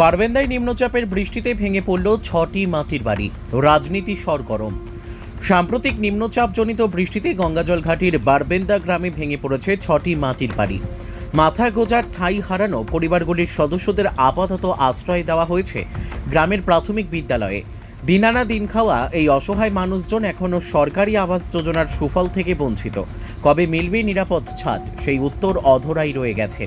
বারবেন্দায় নিম্নচাপের বৃষ্টিতে ভেঙে পড়ল ছটি মাটির বাড়ি। রাজনীতি সরগরম। সাম্প্রতিক নিম্নচাপজনিত বৃষ্টিতে গঙ্গাজল ঘাটির বারবেন্দা গ্রামে ভেঙে পড়েছে ছটি মাটির বাড়ি। মাথা গোজার ঠাঁই হারানো পরিবারগুলির সদস্যদের আপাতত আশ্রয় দেওয়া হয়েছে গ্রামের প্রাথমিক বিদ্যালয়ে। দিনানা দিন খাওয়া এই অসহায় মানুষজন এখনও সরকারি আবাস যোজনার সুফল থেকে বঞ্চিত। কবে মিলবে নিরাপদ ছাদ? সেই উত্তর অধরাই রয়ে গেছে।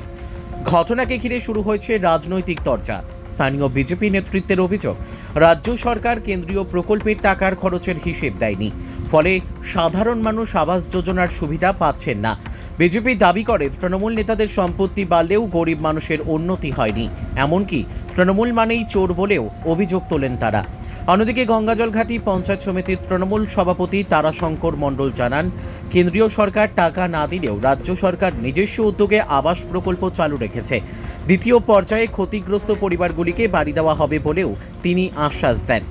ঘটনাকে ঘিরে শুরু হয়েছে রাজনৈতিক চর্চা স্থানীয় বিজেপি নেতৃত্বের অভিযোগ, রাজ্য সরকার কেন্দ্রীয় প্রকল্পের টাকার খরচের হিসেব দেয়নি। ফলে সাধারণ মানুষ আবাস যোজনার সুবিধা পাচ্ছেন না। বিজেপি দাবি করে, তৃণমূল নেতাদের সম্পত্তি বাড়লেও গরিব মানুষের উন্নতি হয়নি। এমনকি তৃণমূল মানেই চোর বলেও অভিযোগ তোলেন তারা। অন্যদিকে গঙ্গাজলঘাটি পঞ্চায়েত সমিতির তৃণমূল সভাপতি তারাশঙ্কর মণ্ডল জানান, কেন্দ্রীয় সরকার টাকা না দিলেও রাজ্য সরকার নিজস্ব উদ্যোগে আবাস প্রকল্প চালু রেখেছে। দ্বিতীয় পর্যায়ে ক্ষতিগ্রস্ত পরিবারগুলিকে বাড়ি দেওয়া হবে বলেও তিনি আশ্বাস দেন।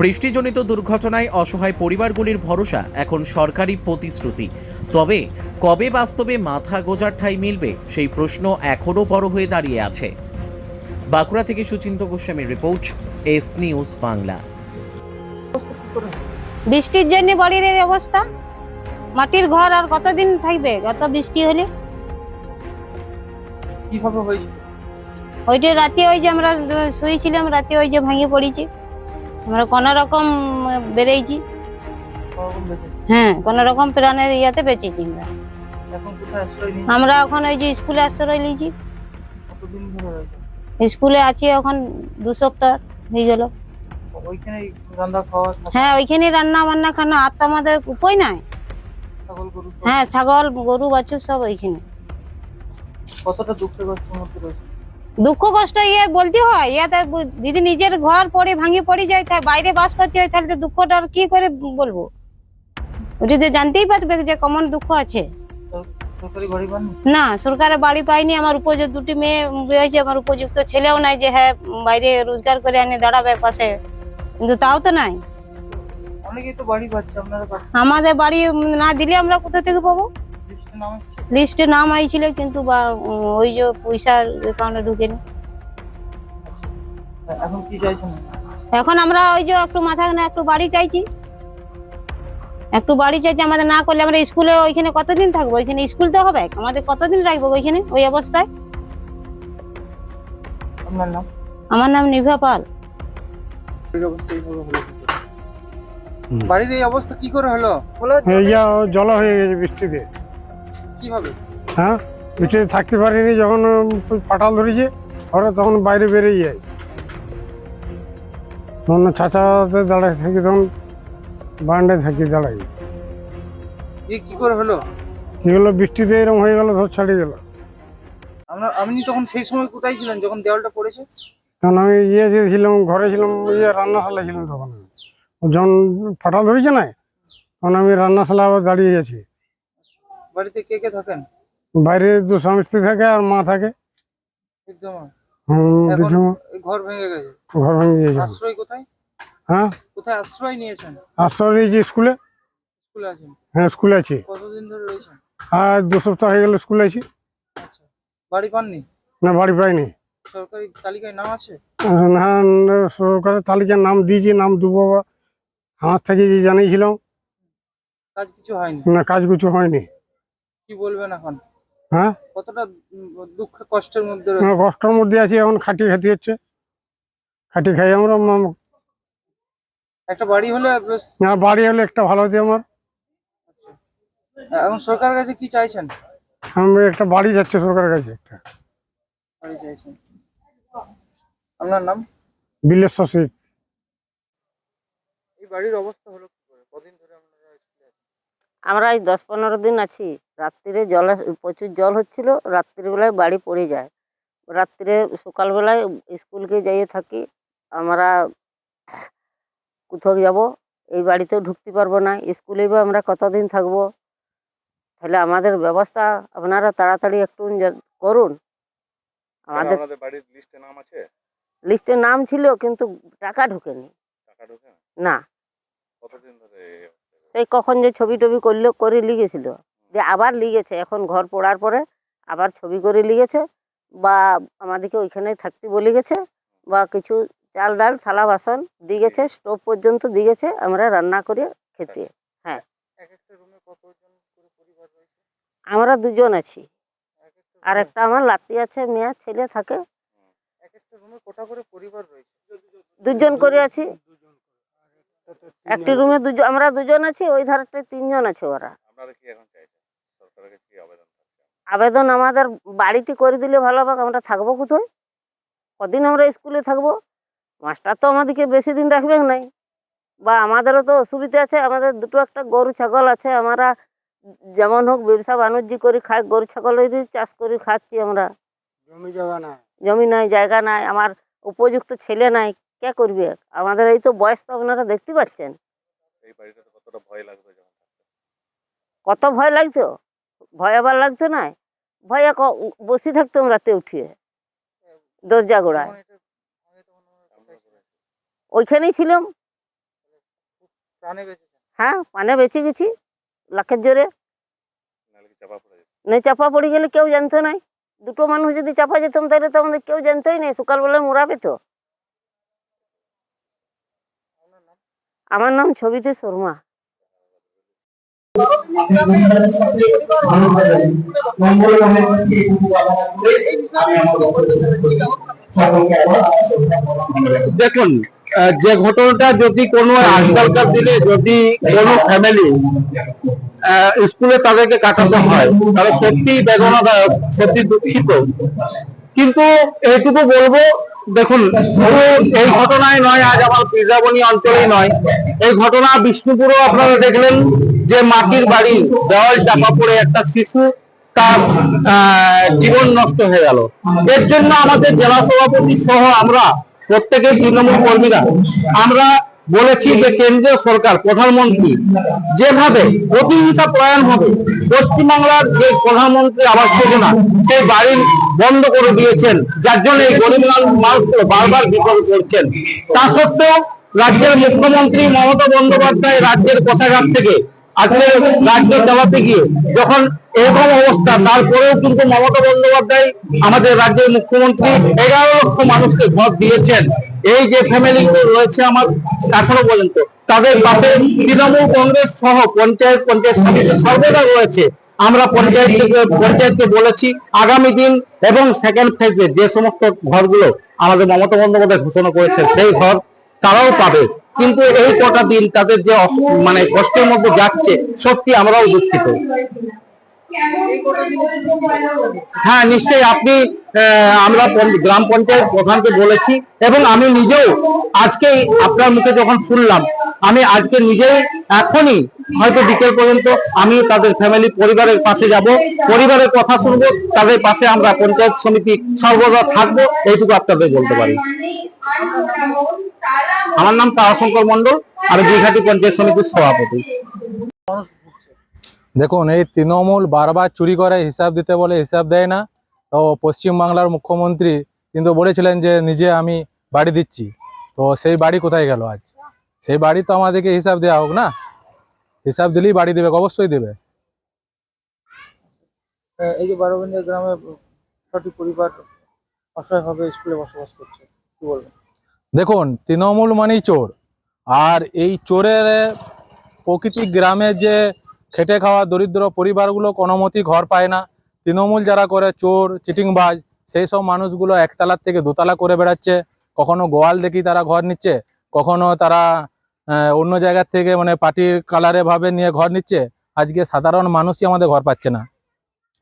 বৃষ্টিজনিত দুর্ঘটনায় অসহায় পরিবারগুলির ভরসা এখন সরকারি প্রতিশ্রুতি। তবে কবে বাস্তবে মাথা গোজার ঠাই মিলবে সেই প্রশ্ন এখনও বড় হয়ে দাঁড়িয়ে আছে। বাঁকুড়া থেকে সুচিন্ত গোস্বামীর রিপোর্ট এস নিউজ বাংলা। বৃষ্টির জন্য বাড়ির এই অবস্থা। মাটির ঘর আর কতদিন থাকবে? কত বৃষ্টি হলে? কীভাবে হয়েছিল ওইটা রাতে ওই যে আমরা শুয়েছিলাম রাতে ওই যে ভেঙে পড়েছি। আমরা কোনো রকম বেড়েছি হ্যাঁ কোনো রকম প্রাণের ইয়াতে বেঁচেছি আমরা। আমরা এখন ওই যে স্কুলে আশ্রয় নিয়েছি। স্কুলে আছি এখন দু সপ্তাহ। হয়ে গেল। ওইখানে রান্না খাওয়া হ্যাঁ ওইখানে রান্না বান্না খানা। আর তো আমাদের উপায় নাই। হ্যাঁ ছাগল গরু বাছুর সব ওইখানে। কতটা দুঃখের কষ্টের মধ্যে রয়েছে? দুঃখ কষ্ট ইয়ে বলতে হয়। ইয়াতে যদি নিজের ঘর পড়ে ভাঙে পড়ে যায় তাই বাইরে বাস করতে হয় তাহলে তো দুঃখটা আর কি করে বলব? ওটা তো জানতেই পারবে যে কেমন দুঃখ আছে। না সরকারের বাড়ি পাইনি। আমার উপযুক্ত দুটি মেয়ে বিয়ে হয়েছে আমার উপযুক্ত ছেলেও নাই যে হ্যাঁ বাইরে রোজগার করে এনে দাঁড়াবে পাশে। কিন্তু তাও তো নাই। আমাদের বাড়ি না দিলে আমরা কোথা থেকে পাবো? লিস্টে নাম আইছিল কিন্তু বা ওই যে পয়সার অ্যাকাউন্টে ঢুকেনি। আচ্ছা। এখন কি চাইছেন? এখন আমরা ওই যে একটু মাথা না একটু বাড়ি চাইছি। একটু বাড়ি চাইছি আমাদের না করলে আমরা স্কুলে ওইখানে কতদিন থাকব? ওইখানে স্কুল তো হবে? আমাদের কতদিন রাখব ওইখানে ওই অবস্থায়? আপনার নাম? আমার নাম নিভা পাল। বাড়ির এই অবস্থা কি করে হলো? এই যা জল হয়ে গেছে বৃষ্টিতে। কীভাবে? হ্যাঁ? বৃষ্টিতে থাকতে পারিনি যখন ফাটাল ধরেছে ওরা তখন বাইরে বেরিয়ে যায়। তখন ছাঁচাতে দাঁড়ায় থাকি তখন বারান্দায় থাকি দাঁড়াই। এ কি করে হলো? কি হলো বৃষ্টিতে এরকম হয়ে গেল ধর ছাড়িয়ে গেল। আপনার আপনি তখন সেই সময় কোথায় ছিলেন যখন দেওয়ালটা পড়েছে? তখন আমি ইয়ে ছিলাম ঘরে ছিলাম ইয়ে রান্নাশালা ছিলাম তখন। যখন ফাটাল ধরেছে না তখন আমি রান্নাশালা আবার দাঁড়িয়ে গেছি। বাড়িতে কে কে থাকেন? বাইরে দু স্বামী স্ত্রী থাকে আর মা থাকে। একদম। ঘর ভেঙে গেছে। ঘর ভেঙে গিয়েছে আশ্রয় কোথায়? হ্যাঁ? কোথায় আশ্রয় নিয়েছেন? আশ্রয় নিয়েছি স্কুলে। স্কুলে আছেন? হ্যাঁ স্কুলে আছি। কতদিন ধরে রয়েছেন? আর দু সপ্তাহ হয়ে গেল স্কুলে আছি। আচ্ছা বাড়ি পাননি? না বাড়ি পাইনি। সরকারি তালিকায় নাম আছে? না সরকারের তালিকার নাম দিয়েছি নাম দেবো থানার থেকে যে জানিয়েছিলাম। কাজ কিছু হয়নি? না কাজ কিছু হয়নি। কি বলবেন এখন? হ্যাঁ? কতটা দুঃখ কষ্টের মধ্যে কষ্টের মধ্যে আছি এখন খাটি খাতি হচ্ছে। খাটি খাই আমরা একটা বাড়ি হলে না, বাড়ি হলে একটা ভালো হতো আমার। এখন সরকারের কাছে কি চাইছেন? আমি একটা বাড়ি যাচ্ছে সরকারের কাছে একটা। বাড়ি চাইছেন। আপনার নাম? বিলেশ্বর শেখ। এই বাড়ির অবস্থা হলো কি করে? কদিন ধরে আপনারা আমরা এই দশ পনেরো দিন আছি। রাত্রিরে জল প্রচুর জল হচ্ছিল রাত্রিবেলায় বাড়ি পড়ে যায়। রাত্রিরে সকালবেলায় স্কুলকে যাইয়ে থাকি আমরা কোথাও যাব এই বাড়িতেও ঢুকতে পারব না স্কুলে বা আমরা কতদিন থাকব? তাহলে আমাদের ব্যবস্থা আপনারা তাড়াতাড়ি একটু করুন। আমাদের লিস্টে নাম ছিল কিন্তু টাকা ঢুকেনি। না? সেই কখন যে ছবি টবি করল করে লিগেছিল দিয়ে আবার লিগেছে এখন ঘর পড়ার পরে আবার ছবি করে লিগেছে বা আমাদেরকে ওইখানেই থাকতে বলে গেছে বা কিছু চাল ডাল থালা বাসন দিয়ে গেছে স্টোভ পর্যন্ত দিয়ে গেছে আমরা রান্না করে খেতে। রয়েছে? আমরা দুজন আছি। আর একটা আমার লাতি আছে মেয়ে ছেলে থাকে। দুজন করে আছি। একটি রুমে দুজন আমরা দুজন আছি ওই ধারটায় তিনজন আছে ওরা। আবেদন আমাদের বাড়িটি করে দিলে ভালো হবে আমরা থাকব কোথায়? কদিন আমরা স্কুলে থাকব? মাস্টার তো আমাদেরকে বেশি দিন রাখবে নাই। বা আমাদেরও তো অসুবিধা আছে আমাদের দুটো একটা গরু ছাগল আছে আমরা যেমন হোক ব্যবসা বাণিজ্য করি খাই গরু ছাগলেরই চাষ করি খাচ্ছি আমরা। জমি জায়গা নাই। জমি নাই জায়গা নাই আমার উপযুক্ত ছেলে নাই কে করবে? আমাদের এই তো বয়স তো আপনারা দেখতে পাচ্ছেন। কতটা ভয় লাগবে কত ভয় লাগতো? ভয় আবার লাগতো না? ভয়ে ক- বসে থাকতাম রাতে উঠিয়ে দরজা গোড়ায় তখন এটা আগে তখন ওরা কোথায় ছিল? ওইখানেই ছিলাম। হ্যাঁ পানে বেঁচে গেছি লাখের জোরে। কি চাপা পড়ে নেই চাপা পড়ে গেলে কেউ জানতো নাই দুটো মানুষ যদি চাপা যেতাম তাহলে তো আমাদের কেউ জানতোই নাই সকালবেলা মোড়াবে তো। আমার নাম ছবিতে শর্মা। দেখুন যে ঘটনাটা যদি কোনো আজকালকার দিনে যদি কোনো ফ্যামিলি স্কুলে তাদেরকে কাটাতে হয়, তাহলে সত্যি বেদনাদায়ক সত্যি দুঃখিত। কিন্তু এইটুকু বলব, দেখুন, শুধু এই ঘটনায় নয়, আজ আমার বীরজাবনী অঞ্চলেই নয়। এই ঘটনা বিষ্ণুপুরও আপনারা দেখলেন যে মাটির বাড়ি, দেওয়াল চাপা পড়ে একটা শিশু তার জীবন নষ্ট হয়ে গেল। এর জন্য আমাদের জেলা সভাপতি সহ আমরা প্রত্যেকের তৃণমূল কর্মীরা। আমরা বলেছি যে কেন্দ্রীয় সরকার, প্রধানমন্ত্রী, যেভাবে প্রতিহিংসা প্রয়াণ হবে, পশ্চিমবাংলার যে প্রধানমন্ত্রী আবাস যোজনা, সেই বাড়ি বন্ধ করে দিয়েছেন, যার জন্য এই গরিব মানুষ- মানুষগুলো বারবার বিপদ করছেন তা সত্ত্বেও রাজ্যের মুখ্যমন্ত্রী মমতা বন্দ্যোপাধ্যায় রাজ্যের কোষাগার থেকে আজকে রাজ্য চালাতে গিয়ে যখন এরকম অবস্থা, তারপরেও কিন্তু মমতা বন্দ্যোপাধ্যায় আমাদের রাজ্যের মুখ্যমন্ত্রী এগারো লক্ষ মানুষকে ঘর দিয়েছেন। এই যে ফ্যামিলি রয়েছে আমার, এখনও পর্যন্ত, তাদের পাশে তৃণমূল কংগ্রেস সহ পঞ্চায়েত পঞ্চায়েত সমিতি সর্বদা রয়েছে। আমরা পঞ্চায়েত থেকে পঞ্চায়েতকে বলেছি, আগামী দিন এবং সেকেন্ড ফেজে যে সমস্ত ঘরগুলো আমাদের মমতা বন্দ্যোপাধ্যায় ঘোষণা করেছে সেই ঘর তারাও পাবে। কিন্তু এই কটা দিন তাদের যে মানে কষ্টের মধ্যে যাচ্ছে, সত্যি আমরাও দুঃখিত। হ্যাঁ নিশ্চয়ই আপনি আমরা গ্রাম পঞ্চায়েত প্রধানকে বলেছি এবং আমি নিজেও আজকেই আপনার মুখে যখন শুনলাম, আমি আজকে নিজেই এখনই হয়তো বিকেল পর্যন্ত আমি তাদের ফ্যামিলি পরিবারের পাশে যাব, পরিবারের কথা শুনব, তাদের পাশে আমরা পঞ্চায়েত সমিতি সর্বদা থাকব, এইটুকু আপনাদের বলতে পারি। আমার নাম তারাশঙ্কর মন্ডল আমি দীঘাটি পঞ্চায়েত সমিতির সভাপতি। দেখুন এই তৃণমূল বারবার চুরি করে হিসাব দিতে বলে হিসাব দেয় না। তো পশ্চিমবাংলার মুখ্যমন্ত্রী কিন্তু বলেছিলেন যে নিজে আমি বাড়ি দিচ্ছি। তো সেই বাড়ি কোথায় গেল আজ? সেই বাড়ি তো আমাদেরকে হিসাব দেওয়া হোক না? হিসাব দিলেই বাড়ি দেবে অবশ্যই দেবে। এই যে বারোবিন্দা গ্রামে ছটি পরিবার অসহায়ভাবে স্কুলে বসবাস করছে কি বলবেন? দেখুন, তৃণমূল মানেই চোর। আর এই চোরের প্রকৃতি গ্রামে যে খেটে খাওয়া দরিদ্র পরিবারগুলো কোনো মতেই ঘর পায় না। তৃণমূল যারা করে, চোর, চিটিংবাজ, সেই সব মানুষগুলো একতলার থেকে দোতলা করে বেড়াচ্ছে। কখনো গোয়াল দেখি তারা ঘর নিচ্ছে, কখনো তারা অন্য জায়গার থেকে মানে পার্টির কালারে ভাবে নিয়ে ঘর নিচ্ছে। আজকে সাধারণ মানুষই আমাদের ঘর পাচ্ছে না।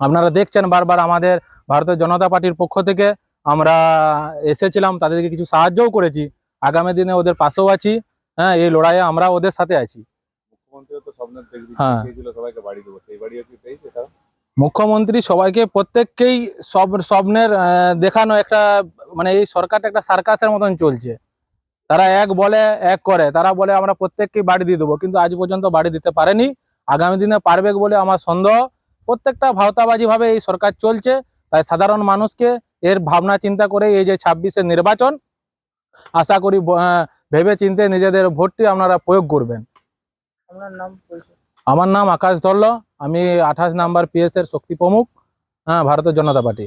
আপনারা দেখছেন বারবার আমাদের ভারতের জনতা পার্টির পক্ষ থেকে আমরা এসেছিলাম তাদেরকে কিছু সাহায্যও করেছি। আগামী দিনে ওদের পাশেও আছি হ্যাঁ এই লড়াইয়ে আমরা ওদের সাথে আছি। হ্যাঁ। মুখ্যমন্ত্রী সবাইকে প্রত্যেককেই সব স্বপ্নের দেখানো একটা মানে এই সরকারটা একটা সার্কাসের মতন চলছে। তারা এক বলে এক করে। তারা বলে আমরা প্রত্যেককেই বাড়ি দিয়ে দেবো। কিন্তু আজ পর্যন্ত বাড়ি দিতে পারেনি। আগামী দিনে পারবে বলে আমার সন্দেহ। প্রত্যেকটা ভাওতাবাজি ভাবে এই সরকার চলছে। তাই সাধারণ মানুষকে এর ভাবনা চিন্তা করে এই যে ছাব্বিশের নির্বাচন আশা করি ভেবে চিনতে নিজেদের ভোটটি আপনারা প্রয়োগ করবেন। আমার নাম আকাশ ধরল আমি আঠাশ নাম্বার পিএস এর শক্তি প্রমুখ হ্যাঁ ভারতের জনতা পার্টি।